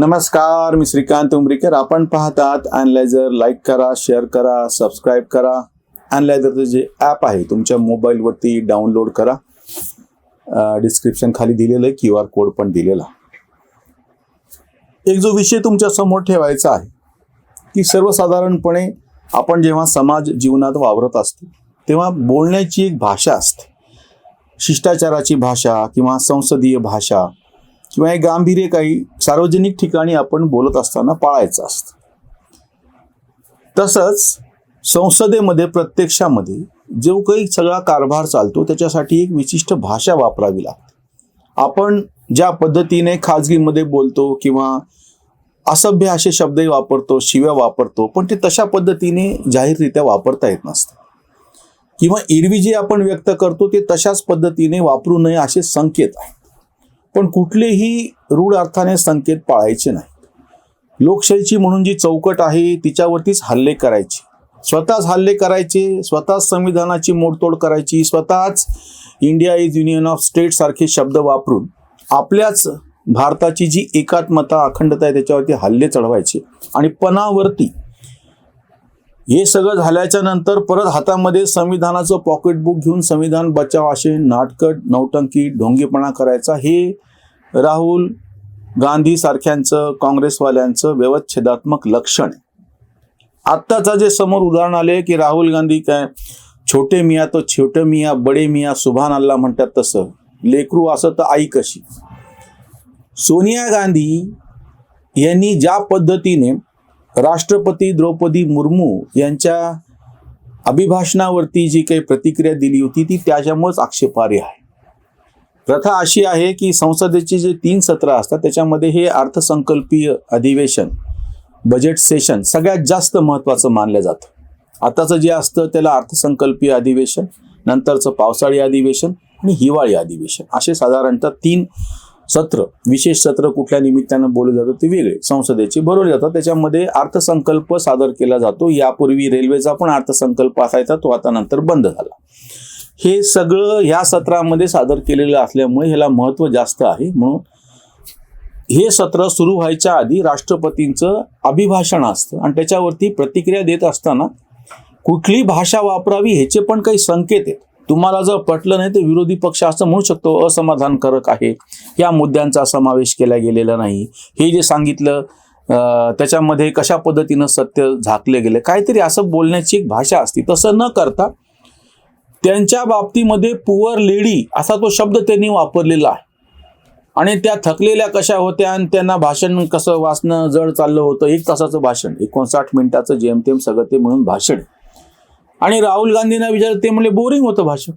नमस्कार मी श्रीकांत उमरीकर. आपण पाहतात अनलायझर लाईक करा शेअर करा सबस्क्राईब करा. अनलायझरचं जे ॲप आहे तुमच्या मोबाईलवरती डाउनलोड करा. डिस्क्रिप्शन खाली दिलेलं आहे क्यू आर कोड पण दिलेला. एक जो विषय तुमच्यासमोर ठेवायचा आहे की सर्वसाधारणपणे आपण जेव्हा समाज जीवनात वावरत असतो तेव्हा बोलण्याची एक भाषा असते. शिष्टाचाराची भाषा किंवा संसदीय भाषा किंवा हे गांभीर्य काही सार्वजनिक ठिकाणी आपण बोलत असताना पाळायचं असतं. तसंच संसदेमध्ये प्रत्यक्षामध्ये जो काही सगळा कारभार चालतो त्याच्यासाठी एक विशिष्ट भाषा वापरावी लागते. आपण ज्या पद्धतीने खाजगीमध्ये बोलतो किंवा असभ्य असे शब्दही वापरतो शिव्या वापरतो पण ते तशा पद्धतीने जाहीररित्या वापरता येत नसतं. किंवा एरवी जे आपण व्यक्त करतो ते तशाच पद्धतीने वापरू नये असे संकेत आहे. पण कुठलेही रूढ अर्थाने संकेत पाळायचे नाही. लोकशाहीची म्हणून जी चौकट आहे तिच्यावरतीच हल्ले करायचे. स्वतःच हल्ले करायचे स्वतःच संविधानाची मोडतोड करायची स्वतःच India is union of state सारखे शब्द वापरून आपल्याच भारताची जी एकात्मता अखंडता आहे त्याच्यावरती हल्ले चढवायचे. आणि पणावरती हे सगळं झाल्याच्यानंतर परत हातामध्ये संविधानाचं पॉकेटबुक घेऊन संविधान बचाव असे नाटकट नौटंकी ढोंगीपणा करायचा हे राहुल गांधी सारख्यांचं काँग्रेसवाल्यांचं व्यवच्छेदात्मक लक्षण आहे. आत्ताचं जे समोर उदाहरण आले की राहुल गांधी काय छोटे मिया तो छोटे मिया बडे मिया सुभान अल्ला म्हणतात तसं. लेकरू असं तर आई कशी? सोनिया गांधी यांनी ज्या पद्धतीने राष्ट्रपती द्रौपदी मुर्मू यांच्या अभिभाषणावरती जी काही प्रतिक्रिया दिली होती ती त्याच्यामुळेच आक्षेपार्ह आहे. प्रथा अशी आहे की संसदेचे जे तीन सत्र असतात त्याच्यामध्ये हे अर्थसंकल्पीय अधिवेशन बजेट सेशन सगळ्यात जास्त महत्त्वाचं मानलं जातं. आताचं जे असतं त्याला अर्थसंकल्पीय अधिवेशन नंतरचं पावसाळी अधिवेशन आणि हिवाळी अधिवेशन असे साधारणतः तीन सत्र विशेष सत्र कुठल्या निमित्तानं बोलले जातं ते वेगळे. संसदेचे भरवले जातात. त्याच्यामध्ये अर्थसंकल्प सादर केला जातो. यापूर्वी रेल्वेचा पण अर्थसंकल्प असायचा. तो आता नंतर बंद झाला. हे सगळं ह्या सत्रामध्ये सादर केलेलं असल्यामुळे ह्याला महत्त्व जास्त आहे. म्हणून हे सत्र सुरू व्हायच्या आधी राष्ट्रपतींचं अभिभाषण असतं. आणि त्याच्यावरती प्रतिक्रिया देत असताना कुठली भाषा वापरावी ह्याचे पण काही संकेत आहेत. तुम्हाला जर पटलं नाही तर विरोधी पक्ष असं म्हणू शकतो असमाधानकारक आहे. या मुद्द्यांचा समावेश केला गेलेला नाही. हे जे सांगितलं त्याच्यामध्ये कशा पद्धतीनं सत्य झाकले गेले काहीतरी असं बोलण्याची एक भाषा असते. तसं न करता त्यांच्या बाबतीमध्ये पुअर लेडी असा तो शब्द त्यांनी वापरलेला आहे. आणि त्या थकलेल्या कशा होत्या आणि त्यांना भाषण कसं वाचणं जड चाललं होतं एक तासाचं भाषण एकोणसाठ मिनिटाचं जेमतेम सगळं ते म्हणून भाषण आणि राहुल गांधींना विचारलं ते म्हणले बोरिंग होतं भाषण.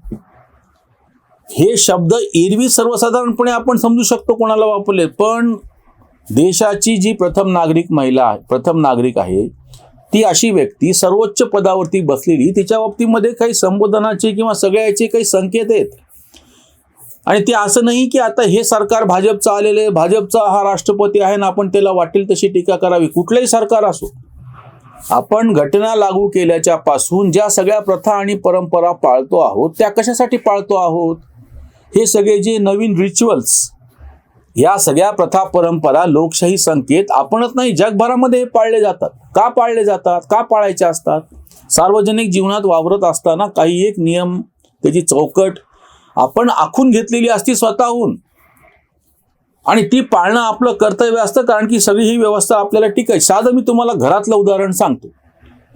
हे शब्द एरवी सर्वसाधारणपणे आपण समजू शकतो कोणाला वापरले पण देशाची जी प्रथम नागरिक महिला आहे प्रथम नागरिक आहे ती अशी व्यक्ती सर्वोच्च पदावरती बसलेली तिच्या बाबतीमध्ये काही संबोधनाचे किंवा सगळ्याचे काही संकेत आहेत. आणि ते असं नाही की आता हे सरकार भाजपचं आलेलं आहे भाजपचा हा राष्ट्रपती आहे ना आपण त्याला वाटेल तशी टीका करावी. कुठलंही सरकार असो आपण घटना लागू केल्याच्या पासून ज्या सगळ्या प्रथा आणि परंपरा पाळतो आहोत त्या कशासाठी पाळतो आहोत? हे सगळे जे नवीन रिच्युअल्स या सगळ्या प्रथा परंपरा लोकशाही संकेत आपणच नाही जगभरामध्ये हे पाळले जातात. का पाळले जातात? का पाळायचे असतात? सार्वजनिक जीवनात वावरत असताना काही एक नियम त्याची चौकट आपण आखून घेतलेली असती स्वतःहून. आणि ती पाळणं आपलं कर्तव्य असतं कारण की सगळी ही व्यवस्था आपल्याला टिकायची साधं मी तुम्हाला घरातलं उदाहरण सांगतो.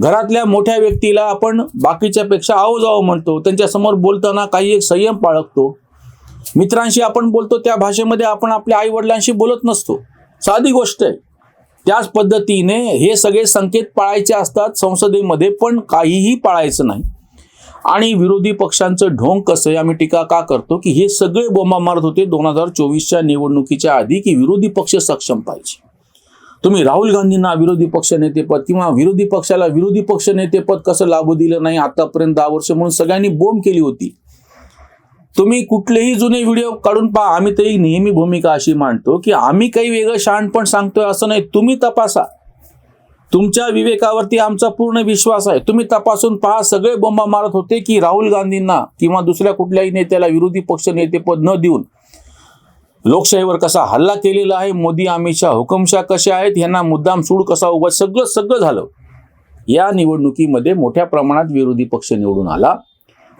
घरातल्या मोठ्या व्यक्तीला आपण बाकीच्यापेक्षा पेक्षा जाओ जावं म्हणतो त्यांच्यासमोर बोलताना काही एक संयम बाळगतो मित्रांशी आपण बोलतो त्या भाषेमध्ये आपण आपल्या आईवडिलांशी बोलत नसतो. साधी गोष्ट आहे. त्याच पद्धतीने हे सगळे संकेत पाळायचे असतात संसदेमध्ये पण काहीही पाळायचं नाही. आणि विरोधी पक्षांचं ढोंग कसं आहे? आम्ही टीका का करतो की हे सगळे बोंबा मारत होते दोन हजार चोवीसच्या निवडणुकीच्या आधी की विरोधी पक्ष सक्षम पाहिजे. तुम्ही राहुल गांधींना विरोधी पक्ष नेतेपद किंवा विरोधी पक्षाला विरोधी पक्ष नेतेपद कसं लागू दिलं नाही आतापर्यंत दहा वर्ष म्हणून सगळ्यांनी बोंब केली होती. तुम्ही कुठलेही जुने व्हिडिओ काढून पहा. आम्ही तरी नेहमी भूमिका अशी मांडतो की आम्ही काही वेगळं शहाणपण सांगतोय असं नाही. तुम्ही तपासा. तुमच्या विवेकावरती आमचा पूर्ण विश्वास आहे. तुम्ही तपासून पहा सगळे बोंबा मारत होते की राहुल गांधींना किंवा दुसऱ्या कुठल्याही नेत्याला विरोधी पक्ष नेतेपद न देऊन लोकशाहीवर कसा हल्ला केलेला आहे मोदी अमितशा हुकुमशाह कशा आहेत यांना मुद्दाम सूड कसा उभा सगळं सगळं झालं. या निवडणुकीमध्ये मोठ्या प्रमाणात विरोधी पक्ष निवडून आला.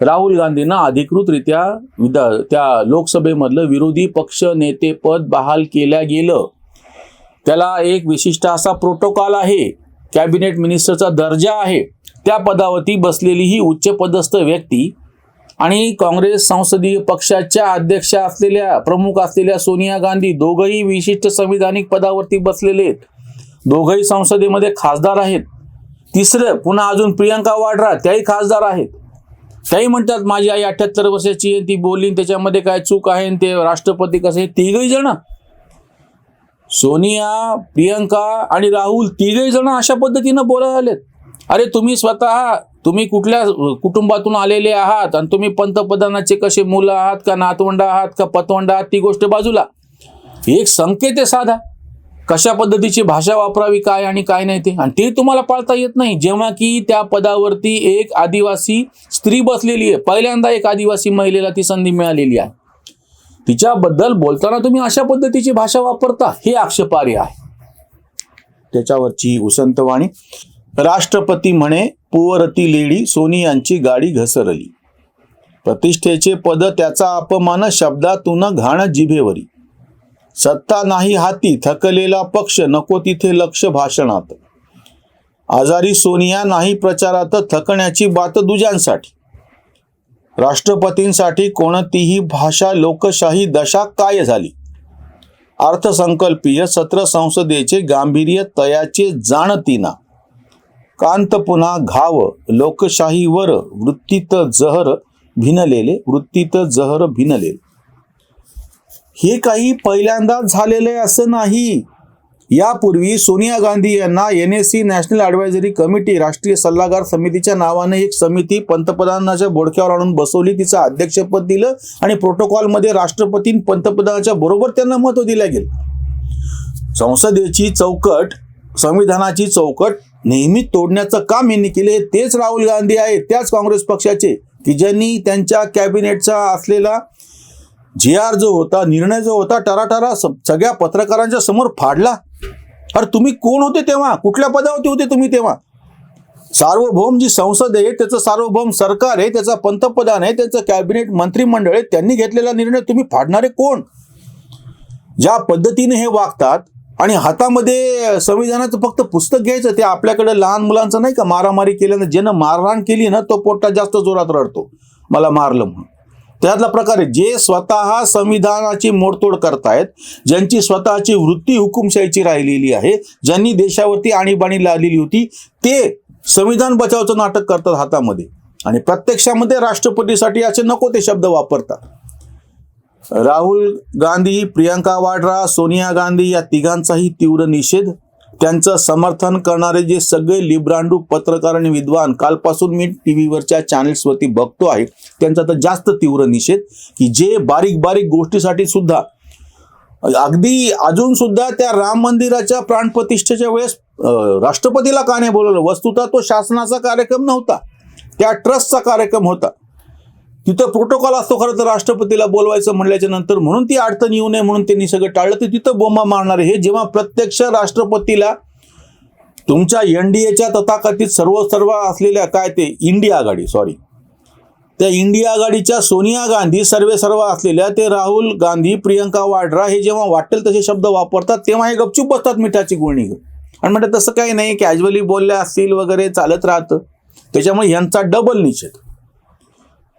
राहुल गांधींना अधिकृतरित्या विधा त्या लोकसभेमधलं विरोधी पक्ष नेतेपद बहाल केल्या गेलं. त्याला एक विशिष्ट असा प्रोटोकॉल आहे. कॅबिनेट मिनिस्टरचा दर्जा आहे. त्या पदावरती बसलेली ही उच्चपदस्थ व्यक्ती आणि काँग्रेस संसदीय पक्षाच्या अध्यक्षा असलेल्या प्रमुख असलेल्या सोनिया गांधी दोघंही विशिष्ट संविधानिक पदावरती बसलेले आहेत. दोघंही संसदेमध्ये खासदार आहेत. तिसरं पुन्हा अजून प्रियंका वाड्रा त्याही खासदार आहेत. त्याही म्हणतात माझी आई अठ्ठ्याहत्तर वर्षाची आहे ती बोलली त्याच्यामध्ये काय चूक आहे आणि ते राष्ट्रपती कसे? तिघही जण सोनिया प्रियंका आणि राहुल तिघे जण अशा पद्धतीनं बोलायला आलेत. अरे तुम्ही स्वतः तुम्ही कुठल्या कुटुंबातून आलेले आहात आणि तुम्ही पंतप्रधानाचे कसे मुलं आहात का नातवंड आहात का पतवंड आहात ती गोष्ट बाजूला. एक संकेत आहे साधा. कशा पद्धतीची भाषा वापरावी काय आणि काय नाही ते. आणि ते तुम्हाला पाळता येत नाही. जेव्हा की त्या पदावरती एक आदिवासी स्त्री बसलेली आहे. पहिल्यांदा एक आदिवासी महिलेला ती संधी मिळालेली आहे. तिच्याबद्दल बोलताना तुम्ही अशा पद्धतीची भाषा वापरता हे आक्षेपार्ह आहे. त्याच्यावरची उसंतवाणी. राष्ट्रपती म्हणे पुवरती लेडी सोनियांची गाडी घसरली. प्रतिष्ठेचे पद त्याचा अपमान शब्दातून घाण जिभेवरी. सत्ता नाही हाती थकलेला पक्ष नको तिथे लक्ष भाषणात. आजारी सोनिया नाही प्रचारात थकण्याची बात दुजांसाठी. राष्ट्रपतींसाठी कोणतीही भाषा लोकशाही दशा काय झाली? अर्थसंकल्पीय सत्र संसदेचे गांभीर्य तयाचे जाणतीना. कांत पुन्हा घाव लोकशाहीवर वृत्तीत जहर भिनलेले वृत्तीत जहर भिनलेले. हे काही पहिल्यांदाच झालेलं आहे असं नाही. यापूर्वी सोनिया गांधी यांना N S C national advisory committee राष्ट्रीय सल्लागार समितीच्या नावाने एक समिती पंतप्रधानाच्या बोडक्यावर आणून बसवली. तिचं अध्यक्षपद दिलं आणि प्रोटोकॉलमध्ये राष्ट्रपती पंतप्रधानाच्या बरोबर त्यांना महत्त्व दिलं गेलं. संसदेची चौकट संविधानाची चौकट नेहमी तोडण्याचं काम यांनी केले. तेच राहुल गांधी आहेत त्याच काँग्रेस पक्षाचे. की ज्यांनी त्यांच्या कॅबिनेटचा असलेला जे आर जो होता निर्णय जो होता टराटरा स- सगळ्या पत्रकारांच्या समोर फाडला. अरे तुम्ही कोण होते तेव्हा? कुठल्या पदावरती होते तुम्ही तेव्हा? सार्वभौम जी संसद आहे त्याचं सार्वभौम सरकार आहे त्याचा पंतप्रधान आहे त्याचं कॅबिनेट मंत्रिमंडळ आहे त्यांनी घेतलेला निर्णय तुम्ही फाडणारे कोण? ज्या पद्धतीने हे वागतात आणि हातामध्ये संविधानाचं फक्त पुस्तक घ्यायचं ते आपल्याकडे लहान मुलांचं नाही का? मारामारी केल्यानं ज्यानं मारहाण केली ना तो पोटात जास्त जोरात रडतो. मला मारलं म्हणून. त्यातला प्रकार आहे जे स्वतः संविधानाची मोडतोड करतायत ज्यांची स्वतःची वृत्ती हुकुमशाहीची राहिलेली आहे ज्यांनी देशावरती आणीबाणी लावलेली होती ते संविधान बचावचं नाटक करतात हातामध्ये. आणि प्रत्यक्षामध्ये राष्ट्रपतीसाठी असे नको ते शब्द वापरतात. राहुल गांधी प्रियंका वाड्रा सोनिया गांधी या तिघांचाही तीव्र निषेध त्यांचं समर्थन करणारे जे सगळे लिब्रांडू पत्रकार आणि विद्वान कालपासून मी टी व्हीवरच्या चॅनेल्सवरती बघतो आहे त्यांचा तर जास्त तीव्र निषेध की जे बारीक बारीक गोष्टीसाठी सुद्धा अगदी अजून सुद्धा त्या राम मंदिराच्या प्राणप्रतिष्ठेच्या वेळेस राष्ट्रपतीला का नाही बोलवलं? वस्तुतः तो शासनाचा कार्यक्रम नव्हता. त्या ट्रस्टचा कार्यक्रम होता. तिथं प्रोटोकॉल असतो खरं तर राष्ट्रपतीला बोलवायचं म्हणल्याच्या नंतर म्हणून ती अडचण येऊ नये म्हणून त्यांनी सगळं टाळलं. तर तिथं बोंबा मारणार हे जेव्हा प्रत्यक्ष राष्ट्रपतीला तुमच्या एनडीएच्या तथाकथित सर्व सर्व असलेल्या काय ते इंडिया आघाडी सॉरी त्या इंडिया आघाडीच्या सोनिया गांधी सर्वे सर्व असलेल्या ते राहुल गांधी प्रियंका वाड्रा हे जेव्हा वाटेल तसे शब्द वापरतात तेव्हा हे गपचूप बसतात मिठाची गुळणी घेऊन. आणि म्हणतात तसं काही नाही कॅज्युअली बोलल्या असतील वगैरे चालत राहतं. त्याच्यामुळे यांचा डबल निषेध.